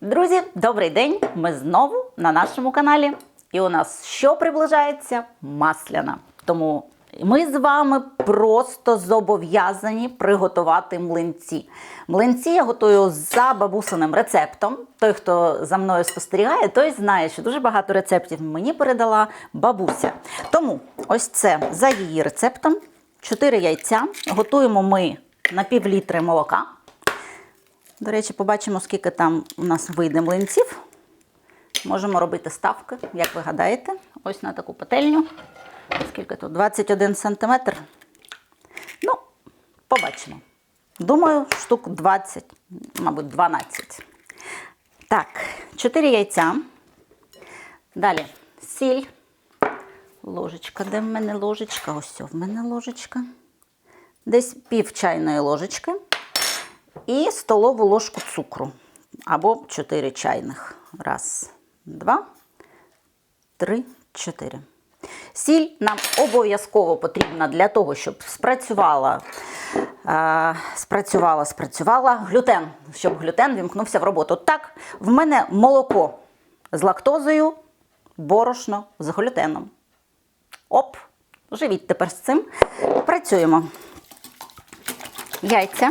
Друзі, добрий день! Ми знову на нашому каналі. І у нас що приближається? Масляна. Тому ми з вами просто зобов'язані приготувати млинці. Млинці я готую за бабусиним рецептом. Той, хто за мною спостерігає, той знає, що дуже багато рецептів мені передала бабуся. Тому ось це за її рецептом. 4 яйця. Готуємо ми на пів літри молока. До речі, побачимо, скільки там у нас вийде млинців. Можемо робити ставки, як ви гадаєте. Ось на таку пательню. Скільки тут? 21 сантиметр. Ну, побачимо. Думаю, штук 20, мабуть, 12. Так, 4 яйця. Далі сіль. Ложечка. Де в мене ложечка? Ось в мене ложечка. Десь пів чайної ложечки і столову ложку цукру або 4 чайних. Раз, два, три, чотири. Сіль нам обов'язково потрібна для того, щоб спрацювала, е, спрацювала, спрацювала глютен, щоб глютен вімкнувся в роботу. Так, в мене молоко з лактозою, борошно з глютеном. Оп, живіть тепер з цим. Працюємо. Яйця.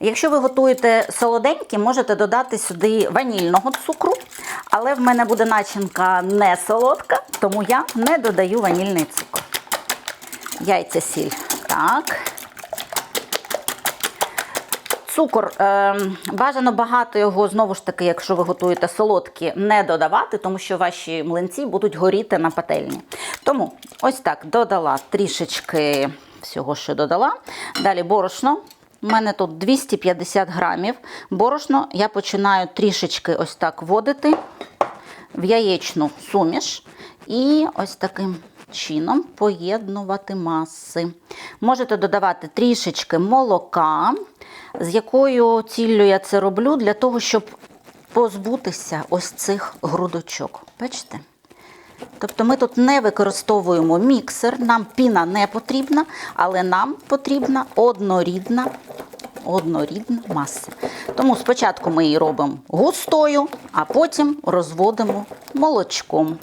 Якщо ви готуєте солоденькі, можете додати сюди ванільного цукру, але в мене буде начинка не солодка, тому я не додаю ванільний цукор. Яйця сіль. Так. Цукор е, бажано багато його, знову ж таки, якщо ви готуєте солодкі, не додавати, тому що ваші млинці будуть горіти на пательні. Тому ось так додала трішечки всього, що додала. Далі борошно. У мене тут 250 грамів. Борошно я починаю трішечки ось так вводити в яєчну суміш і ось таким чином поєднувати маси. Можете додавати трішечки молока, з якою ціллю я це роблю, для того, щоб позбутися ось цих грудочок. Бачите? Тобто ми тут не використовуємо міксер, нам піна не потрібна, але нам потрібна однорідна, однорідна маса. Тому спочатку ми її робимо густою, а потім розводимо молочком.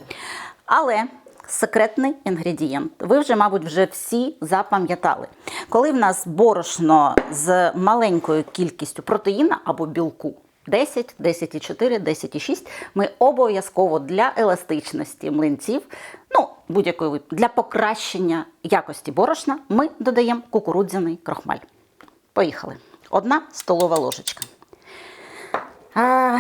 Але секретний інгредієнт. Ви вже, мабуть, вже всі запам'ятали. Коли в нас борошно з маленькою кількістю протеїна або білку, 10, 10,4, 10,6. Ми обов'язково для еластичності млинців, ну, будь-якої для покращення якості борошна, ми додаємо кукурудзяний крохмаль. Поїхали. Одна столова ложечка. А,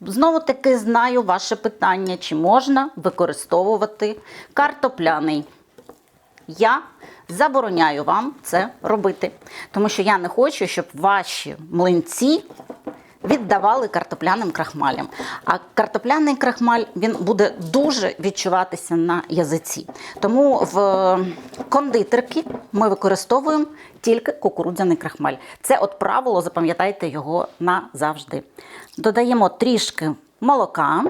Знову таки знаю ваше питання, чи можна використовувати картопляний. Я забороняю вам це робити, тому що я не хочу, щоб ваші млинці віддавали картопляним крахмалям. А картопляний крахмаль він буде дуже відчуватися на язиці. Тому в кондитерки ми використовуємо тільки кукурудзяний крахмаль. Це от правило, запам'ятайте його назавжди. Додаємо трішки молока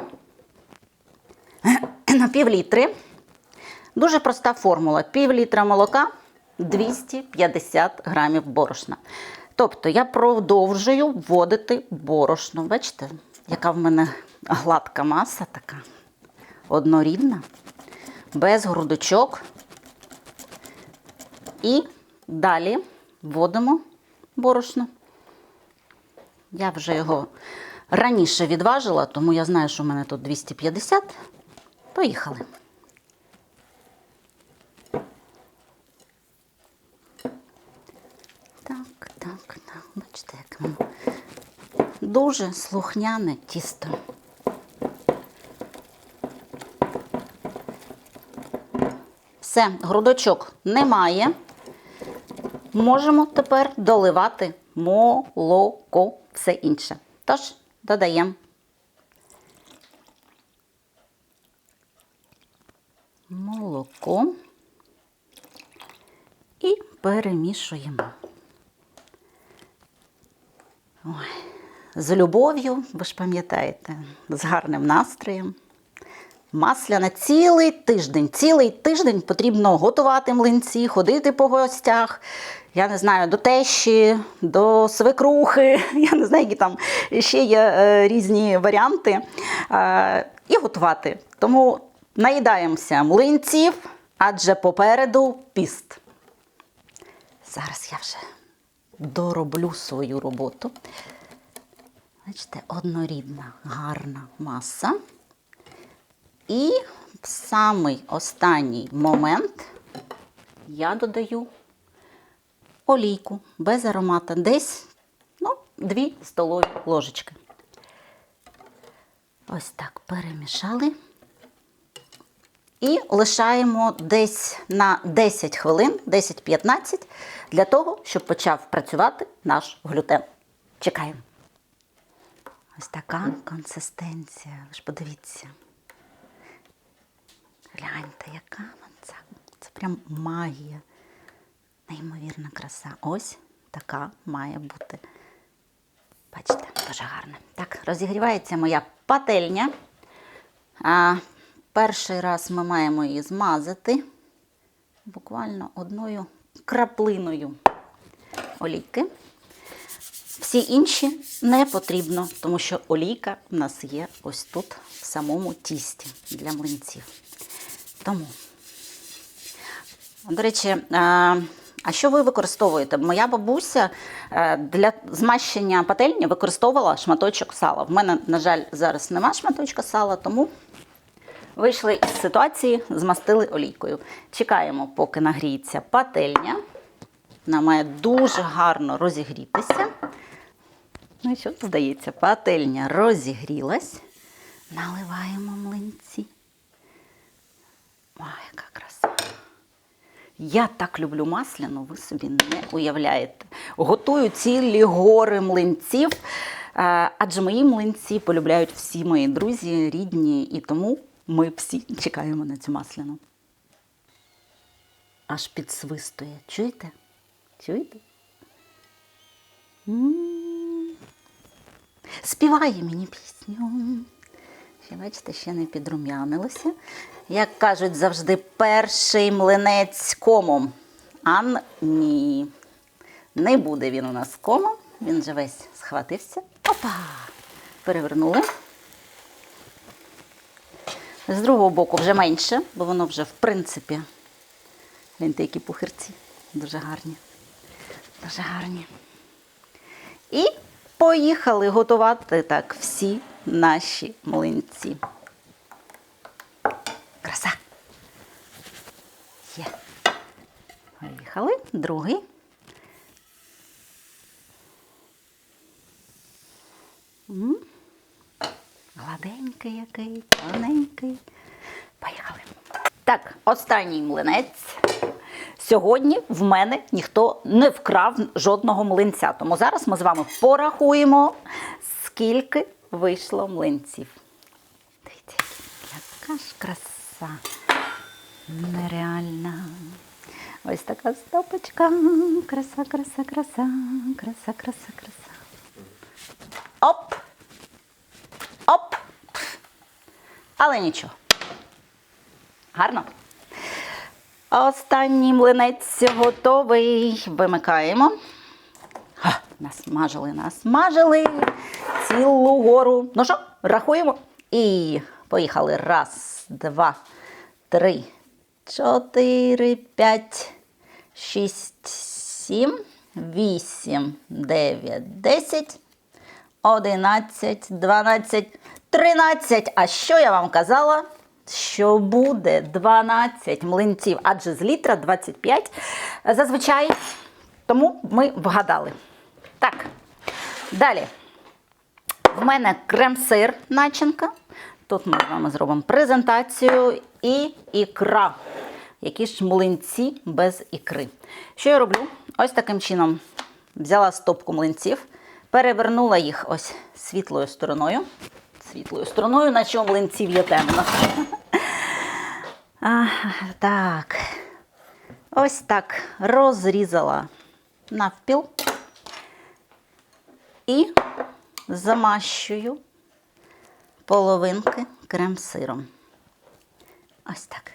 на пів літри. Дуже проста формула. Пів літра молока 250 грамів борошна. Тобто я продовжую вводити борошно. Бачите, яка в мене гладка маса така, однорідна, без грудочок. І далі вводимо борошно. Я вже його раніше відважила, тому я знаю, що в мене тут 250. Поїхали. Так, так, так. Бачите, як воно дуже слухняне тісто. Все, грудочок немає. Можемо тепер доливати молоко, все інше. Тож додаємо. Молоко і перемішуємо. Ой, з любов'ю, ви ж пам'ятаєте, з гарним настроєм. Масляна цілий тиждень. Цілий тиждень потрібно готувати млинці, ходити по гостях. Я не знаю, до тещі, до свекрухи, я не знаю, які там ще є е, різні варіанти. Е, і готувати. Тому наїдаємося млинців, адже попереду піст. Зараз я вже дороблю свою роботу. Бачите, однорідна, гарна маса. І в самий останній момент я додаю олійку без аромата. Десь ну, 2 столові ложечки. Ось так перемішали. І лишаємо десь на 10 хвилин, 10-15, для того, щоб почав працювати наш глютен. Чекаємо. Ось така консистенція. Ви ж подивіться. Гляньте, яка вона це. Це прям магія. Неймовірна краса. Ось така має бути. Бачите, дуже гарно. Так, розігрівається моя пательня. А, перший раз ми маємо її змазати буквально одною краплиною олійки. Всі інші не потрібно, тому що олійка в нас є ось тут, в самому тісті для млинців. Тому, до речі, а, а що ви використовуєте? Моя бабуся е, для змащення пательні використовувала шматочок сала. В мене, на жаль, зараз нема шматочка сала, тому вийшли із ситуації, змастили олійкою. Чекаємо, поки нагріється пательня. Вона має дуже гарно розігрітися. Ну і що, здається, пательня розігрілась. Наливаємо млинці. Ой, яка краса. Я так люблю масляну, ви собі не уявляєте. Готую цілі гори млинців, е, адже мої млинці полюбляють всі мої друзі, рідні, і тому ми всі чекаємо на цю масляну. Аж підсвистує. Чуєте? Чуєте? Співає мені пісню. Ще, бачите, ще не підрум'янилося. Як кажуть завжди, перший млинець комом. А ні. Не буде він у нас комом. Він же весь схватився. Опа! Перевернули. З другого боку вже менше, бо воно вже, в принципі, гляньте, які пухирці. Дуже гарні. Дуже гарні. І поїхали готувати так всі наші млинці. Краса. Є. Поїхали. Другий. Гладенький який, тоненький. Поїхали. Так, останній млинець. Сьогодні в мене ніхто не вкрав жодного млинця. Тому зараз ми з вами порахуємо, скільки вийшло млинців. Дивіться, яка ж краса. Нереальна. Ось така стопочка. Краса, краса, краса, краса, краса, краса. Оп! Оп! Але нічого. Гарно. Останній млинець готовий. Вимикаємо. Ха, насмажили, насмажили цілу гору. Ну що, рахуємо. І поїхали. Раз, два, три, чотири, п'ять, шість, сім, вісім, дев'ять, десять. 11, 12, 13. А що я вам казала? Що буде 12 млинців, адже з літра 25 зазвичай. Тому ми вгадали. Так, далі. В мене крем-сир начинка. Тут ми з вами зробимо презентацію і ікра. Які ж млинці без ікри. Що я роблю? Ось таким чином взяла стопку млинців, перевернула їх ось світлою стороною. Світлою стороною, наче у млинців є темно. А, так. Ось так розрізала навпіл і замащую половинки крем-сиром. Ось так.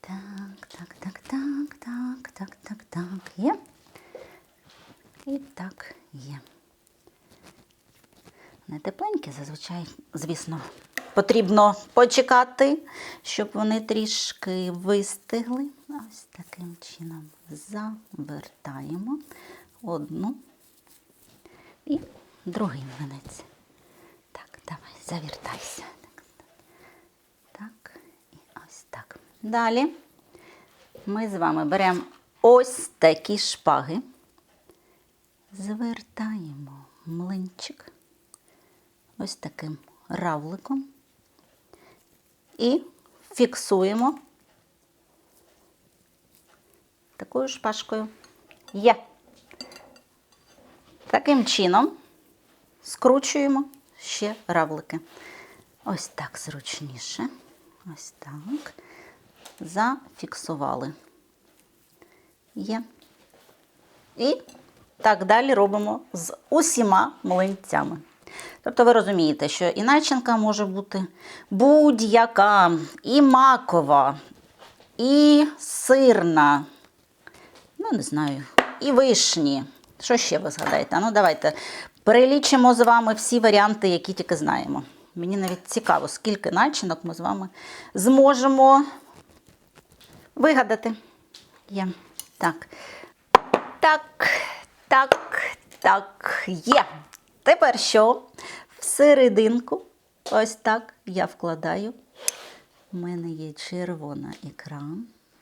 Так, так, так, так, так, так, так, так. Є. І так є. Не тепленькі, зазвичай, звісно, потрібно почекати, щоб вони трішки вистигли. Ось таким чином завертаємо одну і другий млинець. Так, давай, завертайся. Так, і ось так. Далі ми з вами беремо ось такі шпаги, звертаємо млинчик ось таким равликом і фіксуємо такою шпажкою. Є. Таким чином скручуємо ще равлики. Ось так зручніше. Ось так. Зафіксували. Є. І так далі робимо з усіма млинцями. Тобто ви розумієте, що і начинка може бути будь-яка, і макова, і сирна, ну не знаю, і вишні. Що ще ви згадаєте? Ну, давайте перелічимо з вами всі варіанти, які тільки знаємо. Мені навіть цікаво, скільки начинок ми з вами зможемо вигадати. Є. Так. Так, так, так, є. Тепер що? В серединку, ось так я вкладаю. У мене є червона ікра.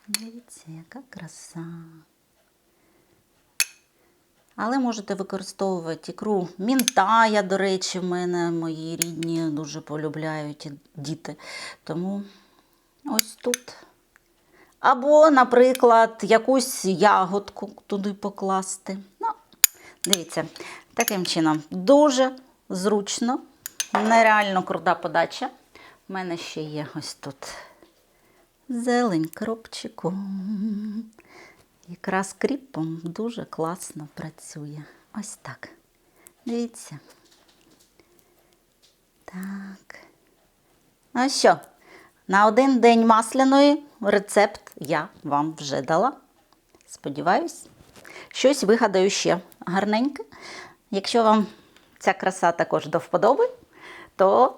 Дивіться, яка краса. Але можете використовувати ікру мінтая, до речі, в мене мої рідні дуже полюбляють діти. Тому ось тут. Або, наприклад, якусь ягодку туди покласти. Ну, дивіться, таким чином дуже зручно, нереально крута подача. У мене ще є ось тут зелень кропчиком. Якраз кріпом дуже класно працює. Ось так. Дивіться. Так. Ну що, на один день масляної рецепт я вам вже дала. Сподіваюсь, щось вигадаю ще гарненьке. Якщо вам ця краса також до вподоби, то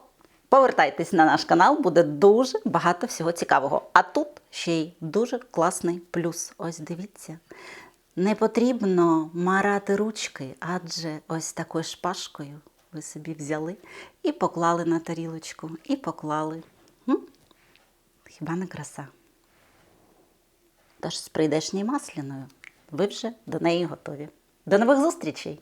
повертайтесь на наш канал, буде дуже багато всього цікавого. А тут ще й дуже класний плюс. Ось дивіться. Не потрібно марати ручки, адже ось такою шпажкою ви собі взяли і поклали на тарілочку, і поклали. Хіба не краса? Тож з прийдешньою масляною ви вже до неї готові. До нових зустрічей!